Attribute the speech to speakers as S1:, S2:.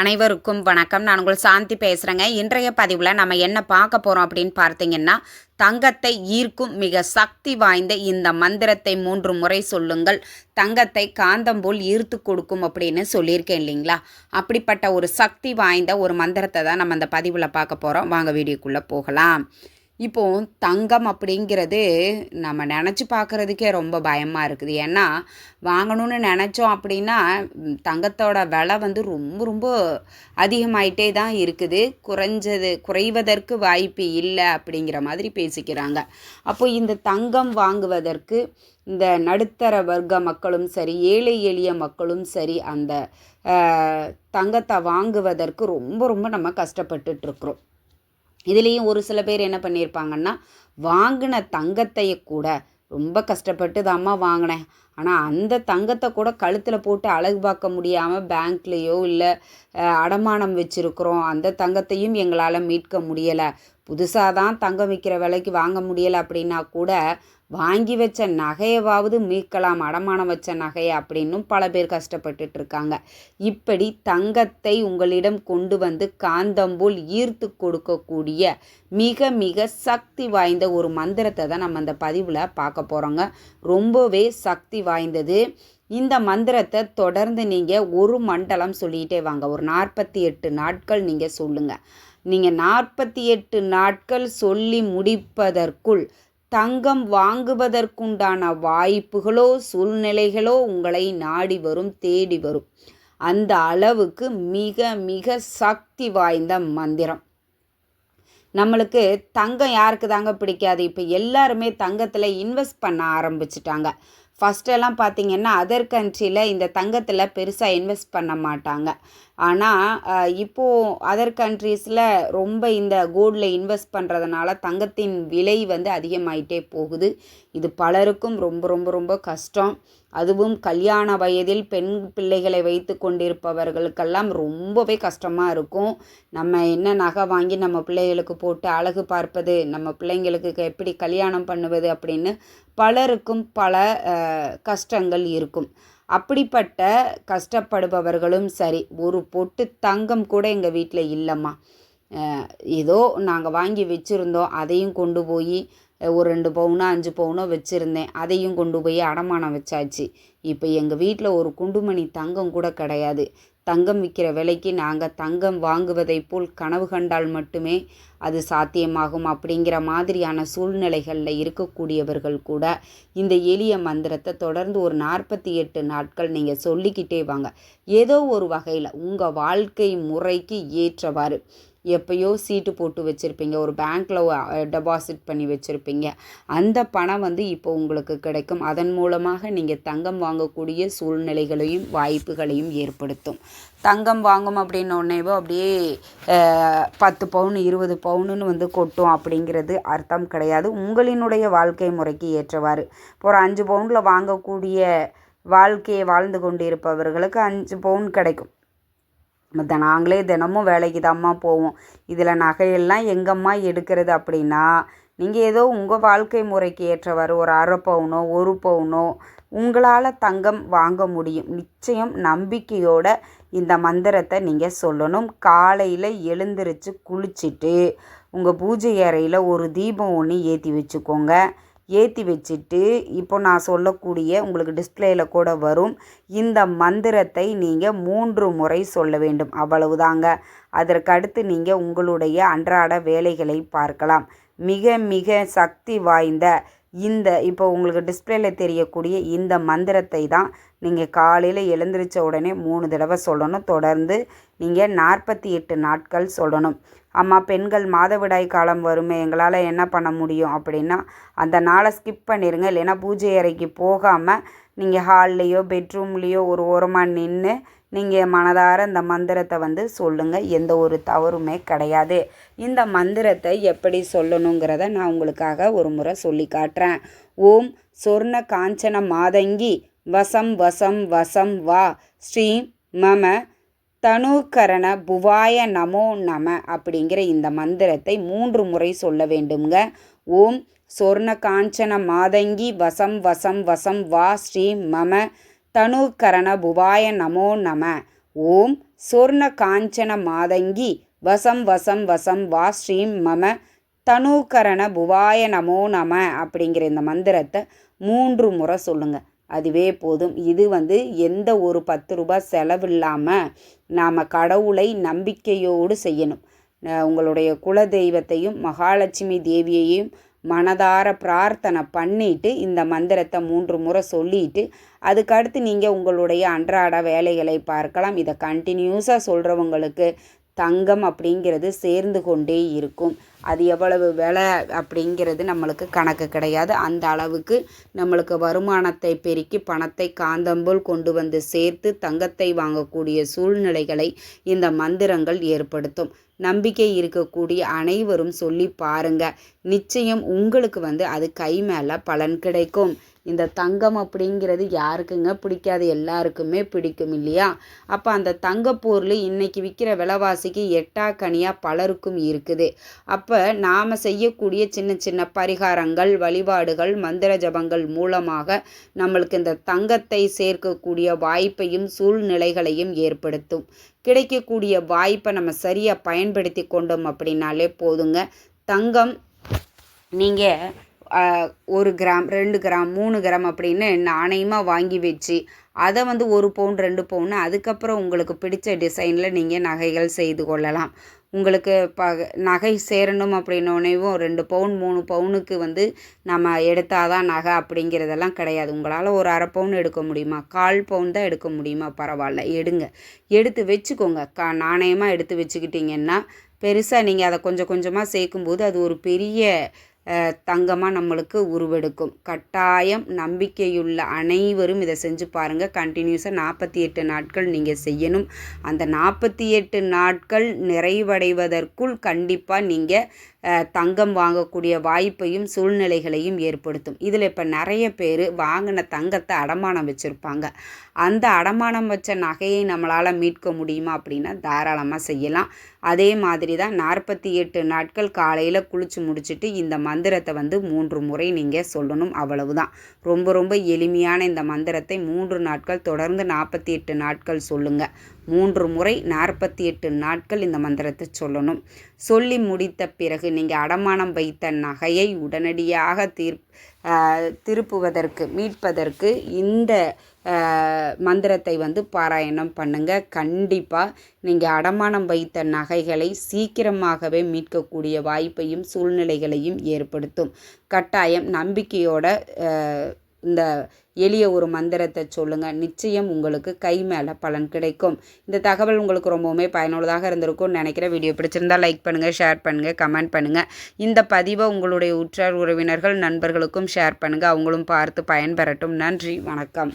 S1: அனைவருக்கும் வணக்கம். நான் உங்கள் சாந்தி பேசுகிறேங்க இன்றைய பதிவில் நம்ம என்ன பார்க்க போகிறோம் அப்படின்னு பார்த்தீங்கன்னா தங்கத்தை ஈர்க்கும் மிக சக்தி வாய்ந்த இந்த மந்திரத்தை மூன்று முறை சொல்லுங்கள். தங்கத்தை காந்தம் போல் ஈர்த்து கொடுக்கும் அப்படின்னு சொல்லியிருக்கேன் இல்லைங்களா? அப்படிப்பட்ட ஒரு சக்தி வாய்ந்த ஒரு மந்திரத்தை தான் நம்ம அந்த பதிவில் பார்க்க போகிறோம் வாங்க வீடியோக்குள்ளே போகலாம். இப்போ தங்கம் அப்படிங்கிறது நம்ம நினச்சி பார்க்குறதுக்கே ரொம்ப பயமாக இருக்குது. ஏன்னா வாங்கணும்னு நினச்சோம் அப்படின்னா தங்கத்தோட விலை வந்து ரொம்ப ரொம்ப அதிகமாயிட்டே தான் இருக்குது. குறைஞ்சது குறைவதற்கு வாய்ப்பு இல்லை அப்படிங்கிற மாதிரி பேசிக்கிறாங்க. அப்போ இந்த தங்கம் வாங்குவதற்கு இந்த நடுத்தர வர்க்க மக்களும் சரி ஏழை எளிய மக்களும் சரி அந்த தங்கத்தை வாங்குவதற்கு ரொம்ப ரொம்ப நம்ம கஷ்டப்பட்டுட்டுருக்குறோம் இதுலேயும் ஒரு சில பேர் என்ன பண்ணியிருப்பாங்கன்னா வாங்கின தங்கத்தையே கூட ரொம்ப கஷ்டப்பட்டு தாம்மா வாங்கினேன். ஆனால் அந்த தங்கத்தை கூட கழுத்தில் போட்டு அழகு பார்க்க முடியாமல் பேங்க்லேயோ இல்லை அடமானம் வச்சுருக்குறோம். அந்த தங்கத்தையும் எங்களால் மீட்க முடியலை. புதுசாக தான் தங்கம் விற்கிற விலைக்கு வாங்க முடியலை அப்படின்னா கூட வாங்கி வச்ச நகையவாவது மீட்கலாம் அடமானம் வச்ச நகையை அப்படின்னும் பல பேர் கஷ்டப்பட்டுட்டு இருக்காங்க. இப்படி தங்கத்தை உங்களிடம் கொண்டு வந்து காந்தம்போல் ஈர்த்து கொடுக்கக்கூடிய மிக மிக சக்தி வாய்ந்த ஒரு மந்திரத்தை தான் நம்ம அந்த பதிவில் பார்க்க போகிறோங்க ரொம்பவே சக்தி வாய்ந்தது. இந்த மந்திரத்தை தொடர்ந்து நீங்கள் ஒரு மண்டலம் சொல்லிகிட்டே வாங்க. ஒரு நாற்பத்தி எட்டு நாட்கள் நீங்கள் சொல்லுங்கள் நீங்கள் நாற்பத்தி எட்டு நாட்கள் சொல்லி முடிப்பதற்குள் தங்கம் வாங்குவதற்குண்டான வாய்ப்புகளோ சூழ்நிலைகளோ உங்களை நாடி வரும் தேடி வரும். அந்த அளவுக்கு மிக மிக சக்தி வாய்ந்த மந்திரம். நம்மளுக்கு தங்கம் யாருக்கு தாங்க பிடிக்காது? இப்போ எல்லாருமே தங்கத்தில் இன்வெஸ்ட் பண்ண ஆரம்பிச்சிட்டாங்க. ஃபஸ்ட்டெல்லாம் பார்த்தீங்கன்னா அதர் கண்ட்ரியில் இந்த தங்கத்தில் பெருசாக இன்வெஸ்ட் பண்ண மாட்டாங்க. ஆனால் இப்போது அதர் கண்ட்ரீஸில் ரொம்ப இந்த கோல்டில் இன்வெஸ்ட் பண்ணுறதுனால தங்கத்தின் விலை வந்து அதிகமாயிட்டே போகுது. இது பலருக்கும் ரொம்ப ரொம்ப ரொம்ப கஷ்டம். அதுவும் கல்யாண வயதில் பெண் பிள்ளைகளை வைத்து கொண்டிருப்பவர்களுக்கெல்லாம் ரொம்பவே கஷ்டமாக இருக்கும். நம்ம என்ன நகை வாங்கி நம்ம பிள்ளைகளுக்கு போட்டு அழகு பார்ப்பது நம்ம பிள்ளைங்களுக்கு எப்படி கல்யாணம் பண்ணுவது அப்படின்னு பலருக்கும் பல கஷ்டங்கள் இருக்கும். அப்படிப்பட்ட கஷ்டப்படுபவர்களும் சரி ஒரு பொட்டு தங்கம் கூட எங்கள் வீட்டில் இல்லைம்மா. ஏதோ நாங்கள் வாங்கி வச்சுருந்தோம் அதையும் கொண்டு போய் ஒரு ரெண்டு பவுனோ அஞ்சு பவுனோ வச்சுருந்தேன் அதையும் கொண்டு போய் அடமானம் வச்சாச்சு. இப்போ எங்கள் வீட்டில் ஒரு குண்டுமணி தங்கம் கூட கிடையாது. தங்கம் விற்கிற விலைக்கு நாங்கள் தங்கம் வாங்குவதைப் போல் கனவு கண்டால் மட்டுமே அது சாத்தியமாகும் அப்படிங்கிற மாதிரியான சூழ்நிலைகளில் இருக்கக்கூடியவர்கள் கூட இந்த எளிய மந்திரத்தை தொடர்ந்து ஒரு நாற்பத்தி எட்டு நாட்கள் நீங்கள் சொல்லிக்கிட்டே வாங்க. ஏதோ ஒரு வகையில் உங்கள் வாழ்க்கை முறைக்கு ஏற்றவாறு. எப்பயோ சீட்டு போட்டு வச்சுருப்பீங்க ஒரு பேங்க்கில் டெபாசிட் பண்ணி வச்சுருப்பீங்க. அந்த பணம் வந்து இப்போ உங்களுக்கு கிடைக்கும். அதன் மூலமாக நீங்கள் தங்கம் வாங்கக்கூடிய சூழ்நிலைகளையும் வாய்ப்புகளையும் ஏற்படுத்தும். தங்கம் வாங்கும் அப்படின்னோடனேவோ அப்படியே பத்து பவுன் இருபது பவுனுன்னு வந்து கொட்டும் அப்படிங்கிறது அர்த்தம் கிடையாது. உங்களினுடைய வாழ்க்கை முறைக்கு ஏற்றவாறு. இப்போ ஒரு அஞ்சு பவுனில் வாங்கக்கூடிய வாழ்க்கையை வாழ்ந்து கொண்டிருப்பவர்களுக்கு அஞ்சு பவுன் கிடைக்கும். மற்ற நாங்களே தினமும் வேலைக்கு தாம்மா போவோம். இதில் நகையெல்லாம் எங்கம்மா எடுக்கிறது அப்படின்னா நீங்கள் ஏதோ உங்கள் வாழ்க்கை முறைக்கு ஏற்றவாறு ஒரு அரை பவுனோ ஒரு பவுனோ உங்களால் தங்கம் வாங்க முடியும். நிச்சயம் நம்பிக்கையோட இந்த மந்திரத்தை நீங்கள் சொல்லணும். காலையில் எழுந்திரிச்சு குளிச்சுட்டு உங்கள் பூஜை அறையில் ஒரு தீபம் ஒன்று ஏற்றி வச்சுக்கோங்க. ஏற்றி வச்சுட்டு இப்போ நான் சொல்லக்கூடிய உங்களுக்கு டிஸ்ப்ளேயில் கூட வரும். இந்த மந்திரத்தை நீங்கள் மூன்று முறை சொல்ல வேண்டும். அவ்வளவுதாங்க. அதற்கடுத்து நீங்கள் உங்களுடைய அன்றாட வேலைகளை பார்க்கலாம். மிக மிக சக்தி வாய்ந்த இந்த இப்போ உங்களுக்கு டிஸ்ப்ளேயில் தெரியக்கூடிய இந்த மந்திரத்தை தான் நீங்கள் காலையில் எழுந்திரிச்ச உடனே மூணு தடவை சொல்லணும். தொடர்ந்து நீங்கள் நாற்பத்தி எட்டு நாட்கள் சொல்லணும். அம்மா பெண்கள் மாதவிடாய் காலம் வருமே எங்களால் என்ன பண்ண முடியும்? அப்படின்னா அந்த நாளை ஸ்கிப் பண்ணிடுங்க இல்லைன்னா பூஜை அறைக்கு போகாமல் நீங்கள் ஹால்லேயோ பெட்ரூம்லேயோ ஒரு ஓரமாக நின்று நீங்கள் மனதார இந்த மந்திரத்தை வந்து சொல்லுங்கள் எந்த ஒரு தவறுமே கிடையாது. இந்த மந்திரத்தை எப்படி சொல்லணுங்கிறத நான் உங்களுக்காக ஒரு முறை சொல்லி காட்டுறேன். ஓம் சொர்ண காஞ்சன மாதங்கி வசம் வசம் வசம் வா. ஸ்ரீ மம தனுகரண புவாய நமோ நம அப்படிங்கிற இந்த மந்திரத்தை மூன்று முறை சொல்ல வேண்டுங்க ஓம் சொர்ண காஞ்சன மாதங்கி வசம் வசம் வசம் வா ஸ்ரீ மம தனுகரண புவாய நமோ நம. ஓம் சொர்ண காஞ்சன மாதங்கி வசம் வசம் வசம் வா ஸ்ரீம் மம தனுகரண புவாய நமோ நம அப்படிங்கிற இந்த மந்திரத்தை மூன்று முறை சொல்லுங்கள் அதுவே போதும். இது வந்து எந்த ஒரு பத்து ரூபாய் செலவில்லாமல் நாம் கடவுளை நம்பிக்கையோடு செய்யணும். உங்களுடைய குல தெய்வத்தையும் மகாலட்சுமி தேவியையும் மனதார பிரார்த்தனை பண்ணிட்டு இந்த மந்திரத்தை மூன்று முறை சொல்லிட்டு அதுக்கடுத்து நீங்கள் உங்களுடைய அன்றாட வேலைகளை பார்க்கலாம். இதை கண்டினியூஸாக சொல்கிறவங்களுக்கு தங்கம் அப்படிங்கிறது சேர்ந்து கொண்டே இருக்கும். அது எவ்வளவு விலை அப்படிங்கிறது நம்மளுக்கு கணக்கு கிடையாது. அந்த அளவுக்கு நம்மளுக்கு வருமானத்தை பெருக்கி பணத்தை காந்தம்போல் கொண்டு வந்து சேர்த்து தங்கத்தை வாங்கக்கூடிய சூழ்நிலைகளை இந்த மந்திரங்கள் ஏற்படுத்தும். நம்பிக்கை இருக்கக்கூடிய அனைவரும் சொல்லி பாருங்க. நிச்சயம் உங்களுக்கு வந்து அது கை மேலே பலன் கிடைக்கும். இந்த தங்கம் அப்படிங்கிறது யாருக்குங்க பிடிக்காது? எல்லாருக்குமே பிடிக்கும் இல்லையா? அப்போ அந்த தங்க பொருள் இன்றைக்கி விற்கிற விலைவாசிக்கு எட்டா கனியாக பலருக்கும் இருக்குது. அப்போ நாம் செய்யக்கூடிய சின்ன சின்ன பரிகாரங்கள் வழிபாடுகள் மந்திர ஜபங்கள் மூலமாக நம்மளுக்கு இந்த தங்கத்தை சேர்க்கக்கூடிய வாய்ப்பையும் சூழ்நிலைகளையும் ஏற்படுத்தும். கிடைக்கக்கூடிய வாய்ப்பை நம்ம சரியாக பயன்படுத்தி கொண்டோம் அப்படின்னாலே போதுங்க. தங்கம் நீங்கள் ஒரு கிராம் ரெண்டு கிராம் மூணு கிராம் அப்படின்னு நாணயமாக வாங்கி வச்சு அதை வந்து ஒரு பவுன் ரெண்டு பவுன் அதுக்கப்புறம் உங்களுக்கு பிடித்த டிசைனில் நீங்கள் நகைகள் செய்து கொள்ளலாம். உங்களுக்கு ப நகை சேரணும் அப்படின்னோடனேவும் ரெண்டு பவுன் மூணு பவுனுக்கு வந்து நம்ம எடுத்தால் தான் நகை அப்படிங்கிறதெல்லாம் கிடையாது. உங்களால் ஒரு அரை பவுன் எடுக்க முடியுமா? கால் பவுன் தான் எடுக்க முடியுமா? பரவாயில்ல எடுங்க. எடுத்து வச்சுக்கோங்க. க நாணயமாக எடுத்து வச்சுக்கிட்டிங்கன்னா பெருசாக நீங்கள் அதை கொஞ்சம் கொஞ்சமாக சேர்க்கும்போது அது ஒரு பெரிய தங்கமாக நம்மளுக்கு உருவெடுக்கும். கட்டாயம் நம்பிக்கையுள்ள அனைவரும் இதை செஞ்சு பாருங்கள் கண்டினியூஸாக நாற்பத்தி எட்டு நாட்கள் நீங்கள் செய்யணும். அந்த நாற்பத்தி எட்டு நாட்கள் நிறைவடைவதற்குள் கண்டிப்பாக நீங்கள் தங்கம் வாங்கக்கூடிய வாய்ப்பையும் சூழ்நிலைகளையும் ஏற்படுத்தும். இதில் இப்போ நிறைய பேர் வாங்கின தங்கத்தை அடமானம் வச்சுருப்பாங்க. அந்த அடமானம் வச்ச நகையை நம்மளால் மீட்க முடியுமா அப்படின்னா தாராளமாக செய்யலாம். அதே மாதிரி தான் நாற்பத்தி எட்டு நாட்கள் காலையில் குளித்து முடிச்சுட்டு இந்த மந்திரத்தை வந்து மூன்று முறை நீங்கள் சொல்லணும் அவ்வளவுதான். ரொம்ப ரொம்ப எளிமையான இந்த மந்திரத்தை மூன்று நாட்கள் தொடர்ந்து நாற்பத்தி எட்டு நாட்கள் சொல்லுங்கள் மூன்று முறை நாற்பத்தி எட்டு நாட்கள் இந்த மந்திரத்தை சொல்லணும். சொல்லி முடித்த பிறகு நீங்கள் அடமானம் வைத்த நகையை உடனடியாக தீர் திருப்புவதற்கு மீட்பதற்கு இந்த மந்திரத்தை வந்து பாராயணம் பண்ணுங்கள் கண்டிப்பாக நீங்கள் அடமானம் வைத்த நகைகளை சீக்கிரமாகவே மீட்கக்கூடிய வாய்ப்பையும் சூழ்நிலைகளையும் ஏற்படுத்தும். கட்டாயம் நம்பிக்கையோட இந்த எளிய ஒரு மந்திரத்தை சொல்லுங்கள் நிச்சயம் உங்களுக்கு கை மேலே பலன் கிடைக்கும். இந்த தகவல் உங்களுக்கு ரொம்பவுமே பயனுள்ளதாக இருந்திருக்கும்னு நினைக்கிற வீடியோ பிடிச்சிருந்தால் லைக் பண்ணுங்கள் ஷேர் பண்ணுங்கள் கமெண்ட் பண்ணுங்கள் இந்த பதிவை உங்களுடைய உற்றார் உறவினர்கள் நண்பர்களுக்கும் ஷேர் பண்ணுங்கள் அவங்களும் பார்த்து பயன்பெறட்டும். நன்றி வணக்கம்.